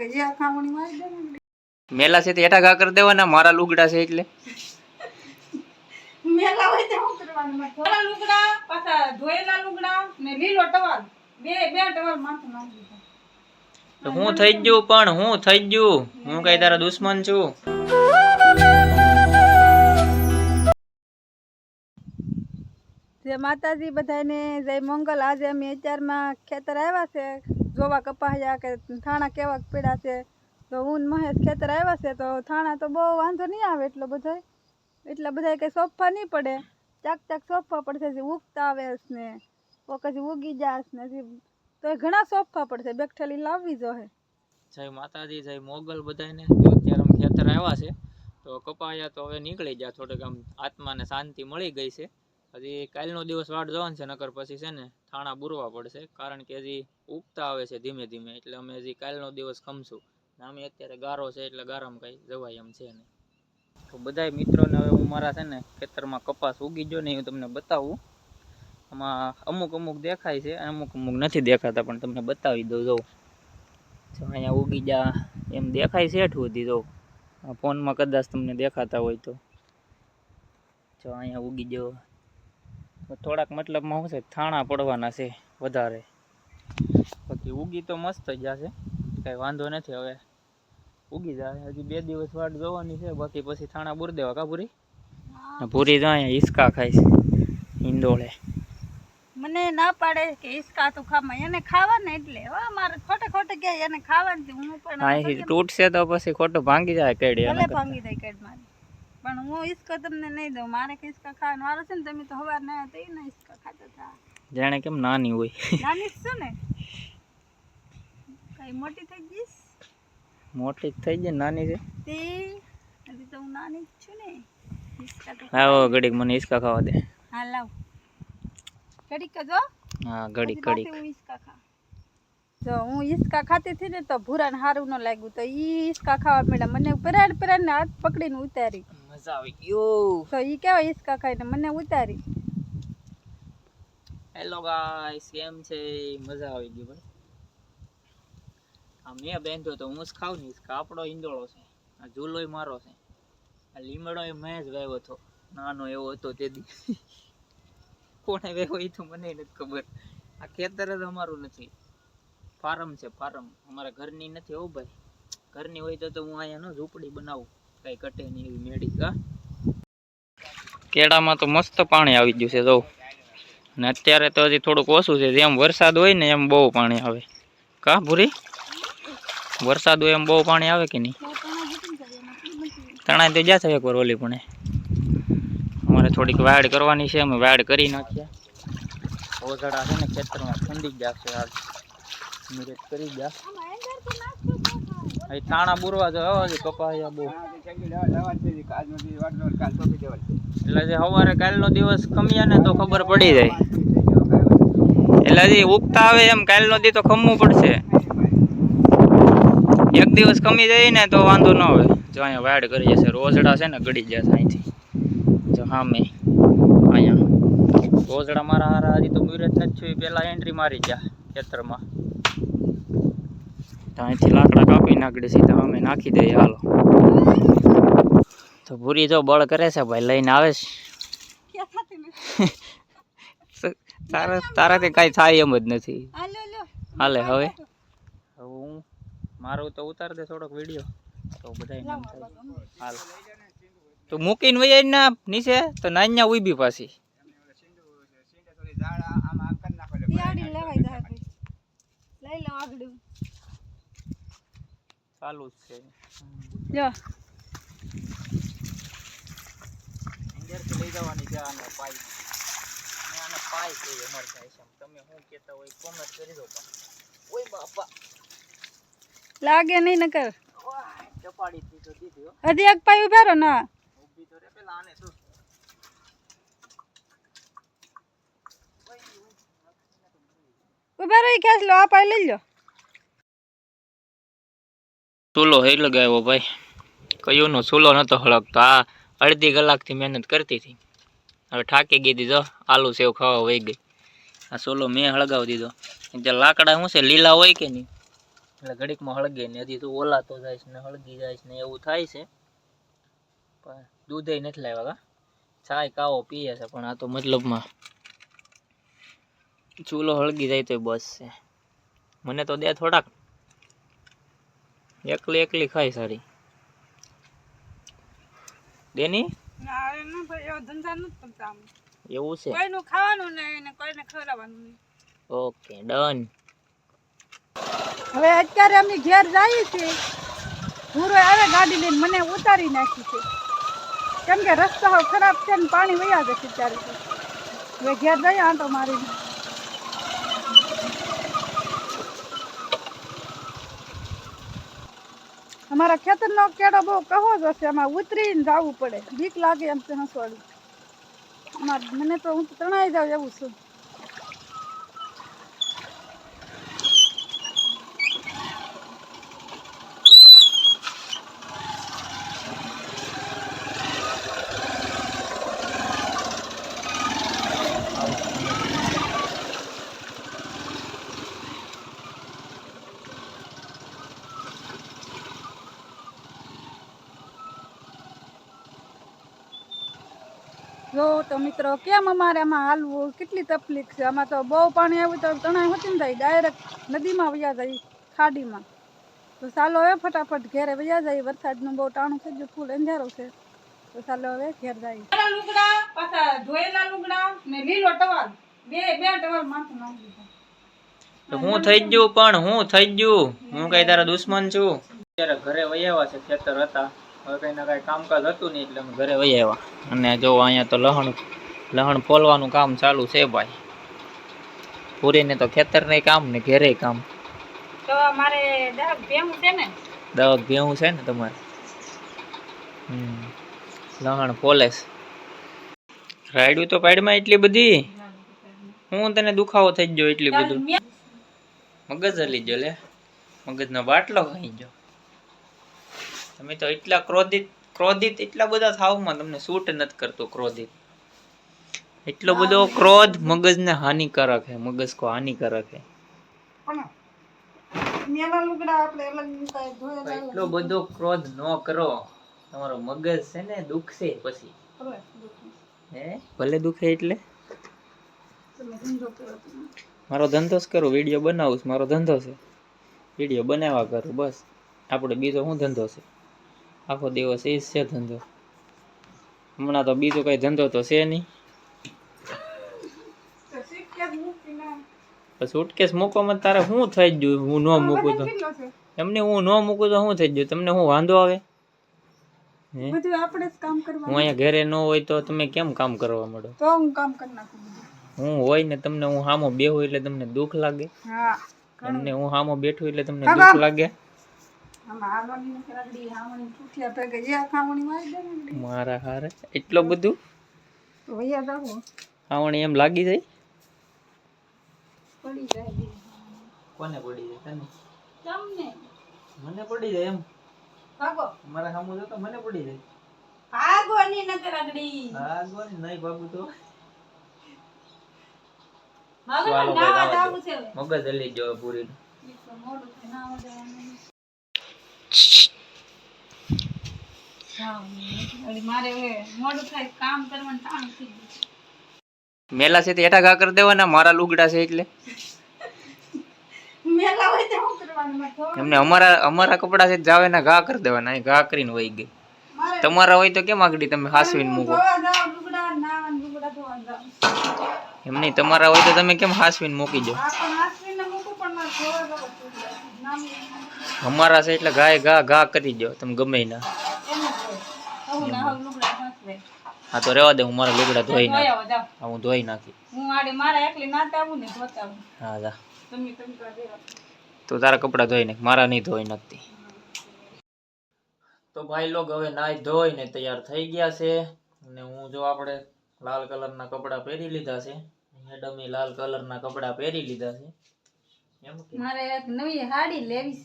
કે જે ખાવણી મારી દે મેલા છે તે હેઠા ઘા કરી દેવાના મારા લુગડા છે એટલે. મેલા હોય તો શું કરવાનું? મારા લુગડા પાછા ધોયેલા લુગડા ને લીલો ટવાલ. બે બે ટવાલ માથે નાખી દીધા. હું થઈ ગયું પણ હું થઈ ગયું. હું કઈ તારા દુશ્મન છું. જય માતાજી બધાને જય મંગલ. આજે અમે અત્યારમાં ખેતર આવ્યા છે. જોવા કપાયા કે થાણા કેવા પીડા છે. તો ઊન મહેશ ખેતર આવ્યા છે, તો થાણા તો બહુ વાંધો નહીં આવે એટલો બધો એટલા બધા કંઈ સોફા નહીં પડે. ચાક ચાક સોફા પડશે ઉગતા આવે ને. પછી ઉગી જાશ ને તો એ ઘણા સોફા પડશે. બેઠેલી લાવવી જોઈએ જય માતાજી, જય મોગલ બધાને તો અત્યારે અમે ખેતર આવ્યા છે. તો કપાયા તો હવે નીકળી ગયા, થોડીક આમ આત્માને શાંતિ મળી ગઈ છે. હજી કાલનો દિવસ વાટ જવાનું છે, નકર પછી છે ને થાણા બુરવા પડશે. કારણ કે હજી ઉગતા આવે છે ધીમે ધીમે, એટલે અમે હજી કાલનો દિવસ ખમશું. ને અમે અત્યારે ગારો છે, એટલે ગારામાં કાંઈ જવાય એમ છે નહીં. તો બધાય મિત્રોને હવે હું મારા છે ને ખેતરમાં કપાસ ઉગી ગયો ને હું તમને બતાવું. આમાં અમુક અમુક દેખાય છે, અમુક અમુક નથી દેખાતા, પણ તમને બતાવી દઉં જોઉં જો અહીંયા ઉગી જા એમ દેખાય છે હેઠ સુધી જો ફોનમાં કદાચ તમને દેખાતા હોય તો. જો અહીંયા ઉગી ગયો. થોડાક મતલબમાં શું છે થાણા પડવાના છે વધારે. બાકી ઉગી તો મસ્ત જ જશે. કાંઈ વાંધો નથી હવે. ઉગી જાય. હજી બે દિવસ વાટ જોવાની છે. બાકી પછી થાણા બુર દેવા કા પૂરી ને પૂરી અહીંયા હિસકા ખાય છે ઈંડોળે મને ના પાડે કે હિસકા તો ખામાં. એને ખાવાને એટલે. હવે મારે ખોટે ખોટે કે એને ખાવાની હું પણ તૂટશે તો પછી ખોટું ભાંગી જાય કેડી ભલે ભાંગી જાય કેડ મારી. પણ હું ઈસકો તમને નહીં દઉં. મારે કે હિસકા ખાવાનું વારો છે ને તમે તો હવાર ના તો એ ઈસકા ખાતા હતા. જાણે કેમ નાની હોય. નાની જ ને. કઈ મોટી થઈ જઈશ મોટી થઈ જાય નાની છે? તે? હજી તો હું નાની જ છું ને. આવો ઘડીક મને ઈસકા ખાવા દે. હા લાવ. ઘડીક જો હા. ઘડીક ઘડીક. ઈસકા ખા જો હું ઈસકા ખાતી હતી ને તો ભૂરાને સારું ન લાગ્યું. તો ઈ ઈસકા ખાવા મળ્યા મને પરાડ પરાડ ને હાથ પકડીને ઉતારી. મજા આવી ગયો તો ઈ કેવા ઈસકા ખાઈને મને ઉતારી. હેલો ગાઈસ કેમ છે? મજા આવી ગઈ ભાઈ. આ મેં બેંધો તો હું જ ખાવ ને હિસકા આપણો ઈંદોળો છે. આ ઝૂલોય મારો છે. આ લીમડો એ મેં જ વાવ્યો હતો. નાનો એવો હતો તે દી. કોણે વાવ્યો એ તો મને નથી ખબર. આ ખેતર જ અમારું નથી. ફાર્મ છે ફાર્મ. અમારા ઘરની નથી હો ભાઈ. ઘરની હોય તો તો હું અહીંયા નો ઝૂંપડી બનાવું. કઈ કટે નહીં એવી મેળી કા કેળામાં તો મસ્ત પાણી આવી ગયું છે જો ને અત્યારે તો હજી થોડુંક ઓછું છે જેમ વરસાદ હોય ને એમ બહુ પાણી આવે. કા ભૂરી? વરસાદ હોય એમ બહુ પાણી આવે કે નહીં? તણાઈ તો જ્યાં એક વાર ઓલી પણ. અમારે થોડીક વાડ કરવાની છે અમે વાડ કરી નાખ્યા. ઓઝડા છે ને ખેતરમાં ઠંડી ગયા છે હાલ. મુરત કરી ગયા અહીં તાણા બુરવા જો હજી કપાયા બહુ. એટલે જે સવારે કાલનો દિવસ ખમ્યા ને તો ખબર પડી જાય. એટલે હજી ઉગતા આવે એમ કાલનો દી તો ખમવું પડશે. એક દિવસ કમી જાય ને તો વાંધો ન આવે. જો અહીંયા વાડ કરી જશે રોઝડા છે ને ગળી જશે અહીંથી. જો હા મેં અહીંયા. રોઝડા મારા હારા હજી તો મુરત નથી છું પહેલાં એન્ટ્રી મારી ગયા ખેતરમાં. તો અહીંથી લાકડા કાપી નાખડી સીધા અમે નાખી દઈએ હાલો. તો ભૂરી જો બળ કરે છે ભાઈ લઈને આવે છે. તારા તારાથી કાંઈ થાય એમ જ નથી. હાલે હવે? હવે હું મારું તો ઉતાર દે થોડોક વીડિયો. તો બધા હાલ. તો મૂકીને વૈયા ના નીચે તો નાન્યા ઊભી પાછી. લઈ લો આગળ. ચાલુ જ છે. જો. અંદરથી લઈ જવાની છે આને પાઈ આને પાઈ છે અમાર થાય છે. તમે શું કહેતા હોય કોમેન્ટ કરી દો ઓય બાપા. લાગે નહીં નકર. ચપાડી દીધો દીધી હજી એક પાઈ ઊભા રહો ના. ઊભી તો રે પેલા આને તો. ઊભા રહી ખેંચ લો? આ પાઈ લઈ લો ચૂલો એટલે ગાયો ભાઈ. કયું ચૂલો નતો હળગતો. આ અડધી કલાકથી મહેનત કરતી હતી. હવે થાકી ગઈ જો આલુ સેવ ખાવા વહી ગઈ. આ ચૂલો મેં હળગાવી દીધો. જે લાકડા શું છે? લીલા હોય કે નહીં? એટલે ઘડીકમાં હળગે ને હજી તો ઓલાતો જાય છે ને હળગી જાય ને એવું થાય છે. પણ દૂધે નથી લાવ્યા ચાય કાવો પીએ છે, પણ આ તો મતલબમાં ચૂલો હળગી જાય તો બસ છે. મને તો દે થોડાક. એકલી એકલી ખાઈ સારી. દેની ના હવે ના ભાઈ એવા ધંધા નથી કરતા એવું છે? કોઈનું ખાવાનું નહીં ને કોઈને ખવડાવવાનું નહીં. Okay done. હવે અત્યારે અમે ઘેર જઈએ છીએ. ભૂરો આવે ગાડી લઈને મને ઉતારી નાખી છે. કેમ કે રસ્તા ખરાબ છે ને પાણી વયા જશે ત્યારે હવે ઘેર જઈએ આંટો મારીને અમારા ખેતરનો કેળો બહુ કહો જ હશે એમાં ઉતરીને જવું પડે. બીક લાગે એમ છે હસવાડું. અમાર મને તો હું તો તણાઈ જાઉં એવું છું. જો તો મિત્રો કેમ અમારે આમાં હાલવું? કેટલી તકલીફ છે? આમાં તો બહુ પાણી આવ્યું તો તણાઈ હોતી થાય. ડાયરેક્ટ નદીમાં વયા જાય ખાડીમાં. તો ચાલો હવે ફટાફટ ઘેરે વયા જાય. વરસાદનું બહુ ટાણું થઈ ગયું ફૂલ અંધારો છે. તો ચાલો હવે ઘેર જાય લુગડા પાછા ધોયેલા લુગડા ને લીલો ટવાલ. બે બે ટવાલ માથું નાખી દીધા. હું થઈ ગયું પણ હું થઈ ગયું. હું કઈ તારા દુશ્મન છું. અત્યારે ઘરે વૈયાવા છે ખેતર હતા. હવે કઈ ના કઈ કામકાજ હતું નહીં એટલે અમે ઘરે વહી આવ્યા. અને જો અહીંયા તો લહણ લહણ ફોલવાનું કામ ચાલુ છે ભાઈ. પૂરીને તો ખેતર નહીં કામ ને ઘેરે કામ. તો મારે દહક ભેવું છે ને? દહક ભેવું છે ને તમારે? હમ. લહણ ફોલેસ રાયડું તો પાડમાં એટલી બધી? હું તને દુખાવો થઈ ગયો એટલી બધું? મગજ હલી ગયો લે. મગજનો બાટલો ખાઈ ગયો. તમે તો એટલા ક્રોધિત ક્રોધિત એટલા બધા થાવમાં તમને સૂટ નથી કરતો ક્રોધિત. એટલો બધો ક્રોધ મગજને હાનિકારક હે મગજ કો હાનિકારક છે. પણ મેલા લુગડા આપણે અલગ મુકાય ધોયેલા એટલો બધો ક્રોધ ન કરો. તમારો મગજ છે ને દુખશે પછી. હે? ભલે દુખે એટલે? મારો ધંધો જ કરું વીડિયો બનાવું મારો ધંધો છે. વીડિયો બનાવવા કરું બસ. આપણે બીજો શું ધંધો છે? આખો દિવસ એ છે ધંધો. હમણાં તો બીજો કઈ ધંધો તો છે નહીં. સુટકેસ મૂકવામાં તારે શું થઈ ગયું? હું ન મૂકું તો. એમને હું ન મૂકું તો શું થઈ ગયું? તમને હું વાંધો આવે? હે? અહીંયા ઘરે ન હોય તો તમે કેમ કામ કરવા માંડો તો હું કામ કરી નાખું હું હોય ને તમને હું સામો બેહું એટલે તમને દુઃખ લાગે. એમને હું સામો બેઠું એટલે તમને. દુઃખ લાગે. મારી દે ને મારા હારે? એટલો બધું? તો આવણી એમ લાગી જાય? પડી જાય. કોને પડી જાય? તને? તમને? મને પડી જાય એમ. ભાગો. મારા સામુ જો તો મને પડી જાય. ભાગો ની નકર અગડી ભાગો ની નહીં તો ભાગો ને છે મગજ હલી જો પૂરી તો મોડું થાય, નાવા જવાનું. જાવું નહીં. વળી મારે હવે મોડું થાય કામ કરવાનું ટાણ થઈ ગયું મેલા છે તે હેઠા ઘા કરી દેવાના મારા લુગડા છે એટલે. મેલા હોય તો શું કરવાનું? એમને અમારા અમારા કપડા છે જાવે ના ઘા કરી દેવાના અહીં ઘા કરીને વહી ગઈ. તમારા હોય તો કેમ આગળ તમે હાસવીને મૂકો? એમ નહીં તમારા હોય તો તમે કેમ હાસવીને મૂકી દો? અમારા છે એટલે ગાય ગા ગા કરી દો તમે ગમે ના. હા તો રેવા દે હું મારા લુગડા ધોઈ નાખ. હા ધોઈ નાખી. હું આડે મારા એકલી નાતા આવું ને ધોતા હા જા. તમે તમે તો તારા કપડા ધોઈ નાખ મારા નહીં ધોઈ નાખતી. તો ભાઈ લોગ હવે નાઈ ધોઈને તૈયાર થઈ ગયા છે. અને હું જો આપણે લાલ કલરના કપડા પહેરી લીધા છે. મેડમે લાલ કલરના કપડા પહેરી લીધા છે. મારે એક નવી હાડી લેવી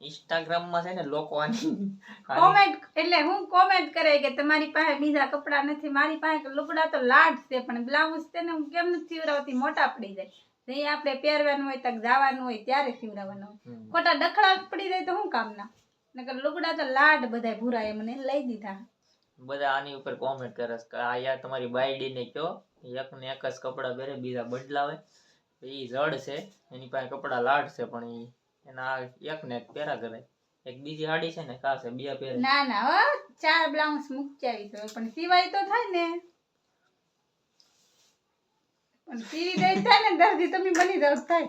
ઇન્સ્ટાગ્રામમાં છે ને લોકો આની કોમેન્ટ એટલે હું કોમેન્ટ કરે કે તમારી પાસે બીજા કપડા નથી મારી પાસે લુગડા તો લાડ છે પણ બ્લાઉઝ છે ને હું કેમ નથી સીવડાવતી મોટા પડી જાય. નહીં આપણે પહેરવાનું હોય તક જવાનું હોય ત્યારે સીવડાવવાનું હોય. ખોટા ડખડા પડી જાય તો શું કામના? નકર લુગડા તો લાડ બધાય ભૂરાએ મને લઈ દીધા. બધા આની ઉપર કોમેન્ટ કરે આ યાર તમારી બાયડી ને કયો એક ને એક જ કપડા પહેરે બીજા બદલાવે. એ જડ છે એની પાસે કપડા લાડ છે પણ એ એના એક ને એક પહેરા કરે એક બીજી હાડી છે ને કા છે બે પહેરે. ના ના હો ચાર બ્લાઉઝ મૂકચાવી તો પણ સિવાય તો થાય ને. પણ સીવી દઈ થાય ને દર્દી તમે બની જાવ થાય.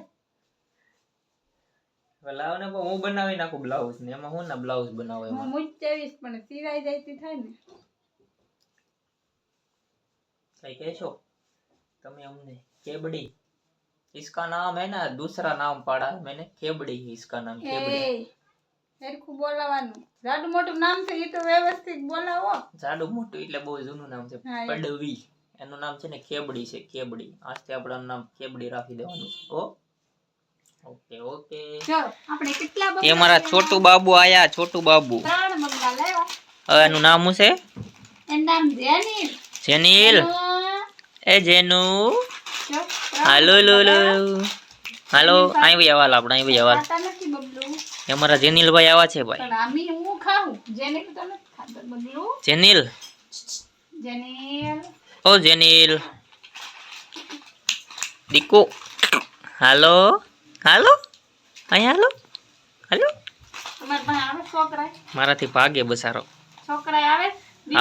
હવે ને હું બનાવી નાખું બ્લાઉઝ ને એમાં હું ના બ્લાઉઝ બનાવો એમાં? મૂકી આવીશ પણ સિવાય જાય તે થાય ને. કઈ કહેશો? તમે અમને કેબડી इसका नाम है ना दूसरा नाम पड़ा है मैंने खेबड़ी इसका नाम खेबड़ी એ સરખું બોલાવાનું જાડું મોટું નામ છે એ તો વ્યવસ્થિત બોલાવો જાડું મોટું એટલે બહુ જૂનું નામ છે હા, એ. પડવી એનું નામ છે ને ખેબડી છે ખેબડી આજથી આપણાનું નામ ખેબડી રાખી દેવાનું છે ઓ ઓકે ઓકે જો આપણે કેટલા એ બંગલા મારા લેવા? છોટુ બાબુ આયા છોટુ બાબુ ત્રણ બંગલા લેવા હવે એનું નામ શું છે એનું નામ જેનિલ જેનિલ એ જેનુ જો, ત્રણ હાલો લો લો હાલો. અહીં ભાઈ આવાલ આપણે અહીં ભાઈ આવાલ બબલું? એ અમારા જેનિલભાઈ આવા છે ભાઈ. આમી હું ખાઉં? જેનિલ તો ખાતો જેનિલ? જેનિલ. ઓ જેનિલ. દીકુ. હાલો? હાલો? અહીં હાલો? હાલો? મારાથી ભાગે બસારો. છોકરા આવે?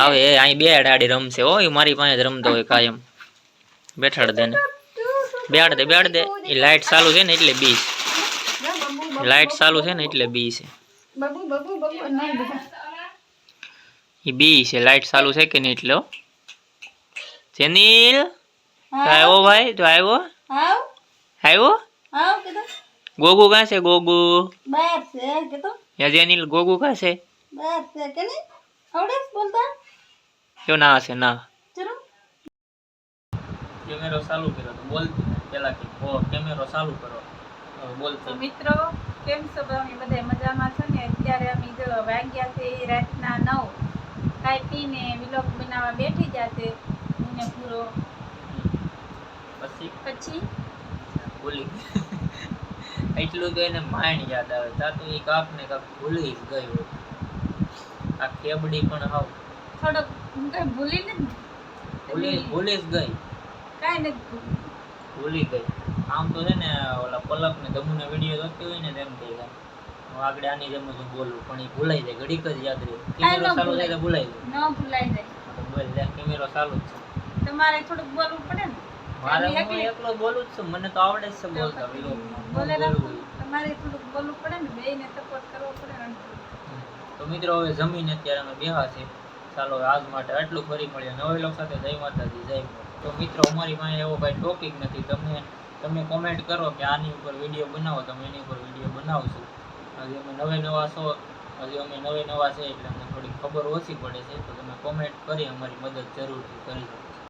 આવે અહીં બે અડાડી રમશે. હો એ મારી પાસે જ રમતો હોય કાયમ. બેઠાડ દે ને. બેહાડ દે બેહાડ દે. એ લાઈટ ચાલુ છે ને એટલે બી છે. લાઈટ ચાલુ છે ને એટલે બી છે. એ બી છે લાઈટ ચાલુ છે કે નહીં એટલે. જેનિલ આવ્યો ભાઈ? તો આવ્યો? આવ. આવ્યો? ગોગુ કાં છે ગોગુ? જેનિલ ગોગુ કાં છે? ના છે ના. કેમેરો ચાલુ કર્યો તો બોલતી પેલા કે ઓ કેમેરો ચાલુ કરો. બોલતી મિત્રો કેમ છો? અમે બધા મજામાં છો ને? અત્યારે અમે જો વાગ્યા છે રાતના નવ. ખાઈ પીને વિલોગ બનાવવા બેઠી હું ને પૂરો. પછી? પછી? બોલી એટલું તો એને માઇન્ડ યાદ આવે. તા તો એ કાક ને કાક ભૂલી જ ગઈ આ ખેબડી પણ હાવ થોડોક હું કઈ ભૂલી ને? ભૂલી ભૂલી જ ગઈ. કાંઈ નથી. ભૂલી ગઈ. આમ તો છે ને ઓલા પલક ને દમુ વીડિયો જોતી હોય ને તેમ થઈ જાય. હું આગળ આની જેમ જ બોલું પણ એ ભૂલાઈ જાય ઘડીક જ યાદ રહે. કેમેરો ચાલુ થાય તો ભૂલાઈ જાય. ન ભૂલાઈ જાય. બોલ લે કેમેરો ચાલુ જ છે. તમારે થોડુંક બોલવું પડે ને? મારે હું એકલો? બોલું જ છું મને તો આવડે જ છે બોલતા બોલે તમારે થોડુંક બોલવું પડે ને બેયને સપોર્ટ કરવો પડે તો મિત્રો હવે જમીને અત્યારે અમે બેહા છે ચાલો આજ માટે આટલું ફરી મળીએ. નવા લોકો સાથે જય માતાજી જય ભોલે. તો મિત્રો, અમારી પાસે એવો કાંઈ ટોપિક નથી. તમે તમે કોમેન્ટ કરો કે આની ઉપર વીડિયો બનાવો. તમે એની ઉપર વીડિયો બનાવશું હજી અમે નવે નવા છો. હજી અમે નવે નવા છે એટલે અમને થોડી ખબર ઓછી પડે છે. તો તમે કોમેન્ટ કરી અમારી મદદ જરૂરથી કરી શકો.